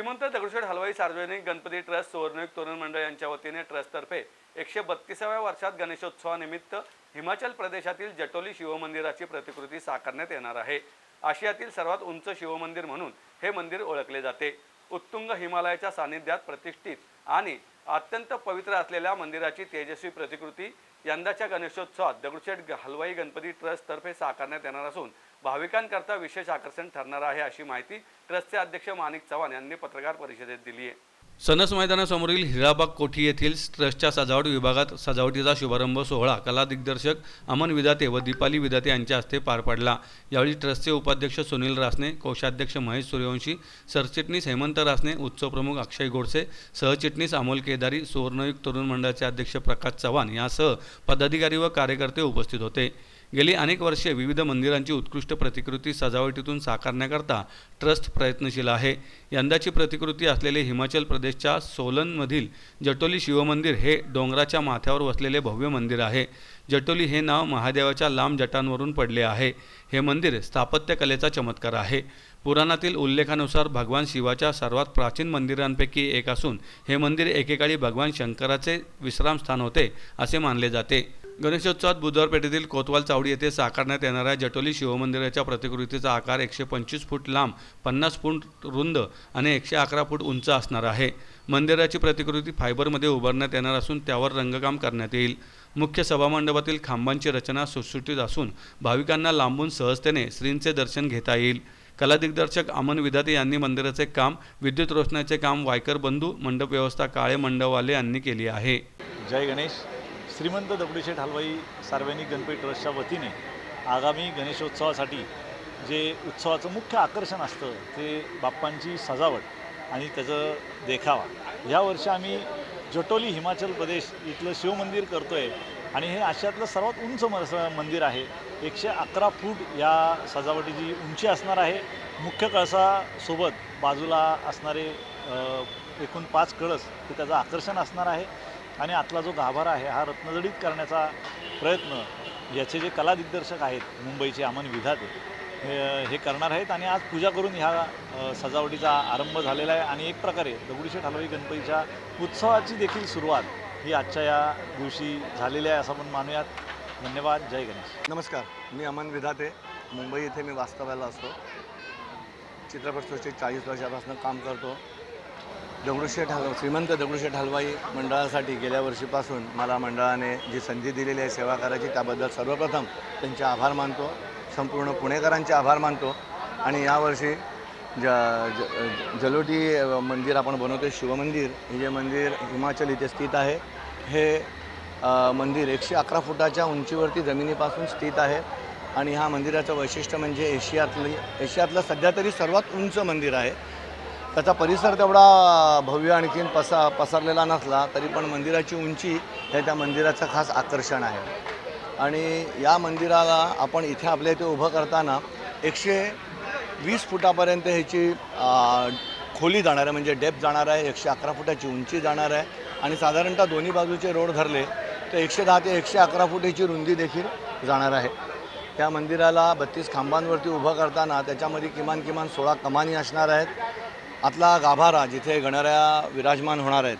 श्रीमंत दगडूशेठ हलवाई सार्वजनिक गणपती ट्रस्ट सुवर्णयुग तरुण मंडळ यांच्या वतीने ट्रस्टतर्फे एकशे बत्तीसाव्या वर्षात गणेशोत्सवानिमित्त हिमाचल प्रदेशातील जटोली शिवमंदिराची प्रतिकृती साकारण्यात येणार आहे. आशियातील सर्वात उंच शिवमंदिर म्हणून हे मंदिर ओळखले जाते. उत्तुंग हिमालयाच्या सानिध्यात प्रतिष्ठित आणि अत्यंत पवित्र असलेल्या मंदिराची तेजस्वी प्रतिकृती यंदाच्या गणेशोत्सवात दगडूशेठ हलवाई गणपती ट्रस्टतर्फे साकारण्यात येणार असून भाविकांकरता विशेष आकर्षण ठरणार आहे अशी माहिती ट्रस्टचे अध्यक्ष माणिक चव्हाण यांनी पत्रकार परिषदेत दिली आहे. सनस मैदानासमोरील हिराबाग कोठी येथील ट्रस्टच्या सजावट विभागात सजावटीचा शुभारंभ सोहळा कला दिग्दर्शक अमन विदाते व दीपाली विदाते यांच्या हस्ते पार पडला. यावेळी ट्रस्टचे उपाध्यक्ष सुनील रासने कोषाध्यक्ष महेश सूर्यवंशी सरचिटणीस हेमंत रासने उत्सवप्रमुख अक्षय गोडसे सहचिटणीस अमोल केदारी सुवर्णयुग तरुण मंडळाचे अध्यक्ष प्रकाश चव्हाण यासह पदाधिकारी व कार्यकर्ते उपस्थित होते. गेली अनेक वर्षे विविध मंदिरांची उत्कृष्ट प्रतिकृती सजावटीतून साकारण्याकरता ट्रस्ट प्रयत्नशील आहे. यंदाची प्रतिकृती असलेले हिमाचल प्रदेश प्रदेशच्या सोलनमधील जटोली शिवमंदिर हे डोंगराच्या माथ्यावर वसलेले भव्य मंदिर आहे. जटोली हे नाव महादेवाच्या लांब जटांवरून पडले आहे. हे मंदिर स्थापत्यकलेचा चमत्कार आहे. पुराणातील उल्लेखानुसार भगवान शिवाच्या सर्वात प्राचीन मंदिरांपैकी एक असून हे मंदिर एकेकाळी भगवान शंकराचे विश्रामस्थान होते असे मानले जाते. गणेशोत्सवात बुधवार पेठेतील कोतवाल चावडी येथे साकारण्यात येणाऱ्या जटोली शिवमंदिराच्या प्रतिकृतीचा आकार एकशे पंचवीस फूट लांब पन्नास फूट रुंद आणि एकशे अकरा फूट उंच असणार आहे. मंदिराची प्रतिकृती फायबरमध्ये उभारण्यात येणार असून त्यावर रंगकाम करण्यात येईल. मुख्य सभामंडपातील खांबांची रचना सुटसुटीत असून भाविकांना लांबून सहजतेने श्रींचे दर्शन घेता येईल. कला दिग्दर्शक अमन विधाते यांनी मंदिराचे काम विद्युत रोषणाचे काम वायकर बंधू मंडप व्यवस्था काळे मंडवाले यांनी केली आहे. जय गणेश. श्रीमंत दगडूशेठ हलवाई सार्वजनिक गणपती ट्रस्टच्या वतीने आगामी गणेशोत्सवासाठी जे उत्सवाचं मुख्य आकर्षण असतं ते बाप्पांची सजावट आणि त्याचं देखावा. ह्या वर्षी आम्ही जटोली हिमाचल प्रदेश इथलं शिवमंदिर करतो आहे आणि हे आशियातलं सर्वात उंच मस मंदिर आहे. एकशे अकरा फूट या सजावटीची उंची असणार आहे. मुख्य कळसासोबत बाजूला असणारे एकूण पाच कळस हे त्याचं आकर्षण असणार आहे. आणि आतला जो गाभारा आहे हा रत्नजडीत करण्याचा प्रयत्न याचे जे कला दिग्दर्शक आहेत मुंबईचे अमन विधाते हे हे करणार आहेत आणि आज पूजा करून ह्या सजावटीचा आरंभ झालेला आहे. आणि एक प्रकारे दगडूशेठ हलवाई गणपतीच्या उत्सवाची देखील सुरुवात ही आजच्या या दिवशी झालेली आहे असं आपण मानूयात. धन्यवाद. जय गणेश. नमस्कार. मी अमन विधाते. मुंबई येथे मी वास्तव्याला असतो. चित्रपटसृष्टीत चाळीस वर्षापासून काम करतो. दगडूशेठ हलवा श्रीमंत दगडूशेठ हलवाई मंडळासाठी गेल्या वर्षीपासून मला मंडळाने जी संधी दिलेली आहे सेवा करायची त्याबद्दल सर्वप्रथम त्यांचे आभार मानतो. संपूर्ण पुणेकरांचे आभार मानतो. आणि यावर्षी ज ज जलोटी मंदिर आपण बनवतो शिवमंदिर. हे जे मंदिर हिमाचल इथे स्थित आहे हे मंदिर एकशे अकरा फुटाच्या उंचीवरती जमिनीपासून स्थित आहे. आणि ह्या मंदिराचं वैशिष्ट्य म्हणजे एशियातली एशियातलं सध्या तरी सर्वात उंच मंदिर आहे. त्याचा परिसर तेवढा भव्य आणखीन पसा पसरलेला नसला तरी पण मंदिराची उंची हे त्या मंदिराचं खास आकर्षण आहे. आणि या मंदिराला आपण इथे आपल्या इथे उभं करताना एकशे वीस फुटापर्यंत ह्याची खोली जाणार आहे म्हणजे डेप जाणार आहे एकशे अकरा फुटाची उंची जाणार आहे. आणि साधारणतः दोन्ही बाजूचे रोड धरले तर एकशे दहा ते एकशे अकरा फुटाची रुंदी देखील जाणार आहे. त्या मंदिराला बत्तीस खांबांवरती उभं करताना त्याच्यामध्ये किमान किमान सोळा कमानी असणार आहेत. आतला गाभारा जिथे गणऱ्या विराजमान होणार आहेत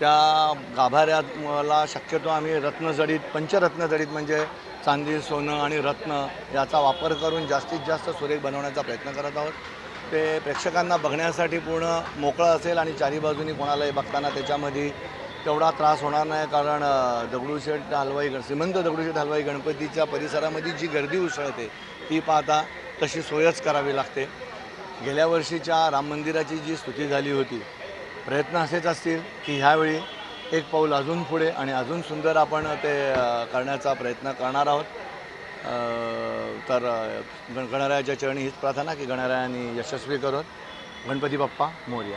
त्या गाभाऱ्याला शक्यतो आम्ही रत्नजडीत पंचरत्नजडीत म्हणजे चांदी सोनं आणि रत्न याचा वापर करून जास्तीत जास्त सुरेख बनवण्याचा प्रयत्न करत आहोत. ते प्रेक्षकांना बघण्यासाठी पूर्ण मोकळं असेल आणि चारी बाजूनी कोणालाही बघताना त्याच्यामध्ये तेवढा त्रास होणार नाही कारण दगडूशेठ हलवाई गण श्रीमंत दगडूशेठ हलवाई गणपतीच्या परिसरामध्ये जी गर्दी उसळते ती पाहता तशी सोयच करावी लागते. गेल्या वर्षीच्या राम मंदिराची जी स्तुती झाली होती प्रयत्न असेच असतील की ह्यावेळी एक पाऊल अजून पुढे आणि अजून सुंदर आपण ते करण्याचा प्रयत्न करणार आहोत. तर गण गणरायाच्या चरणी हीच प्रार्थना की गणरायांनी यशस्वी करत. गणपती बाप्पा मोर्या.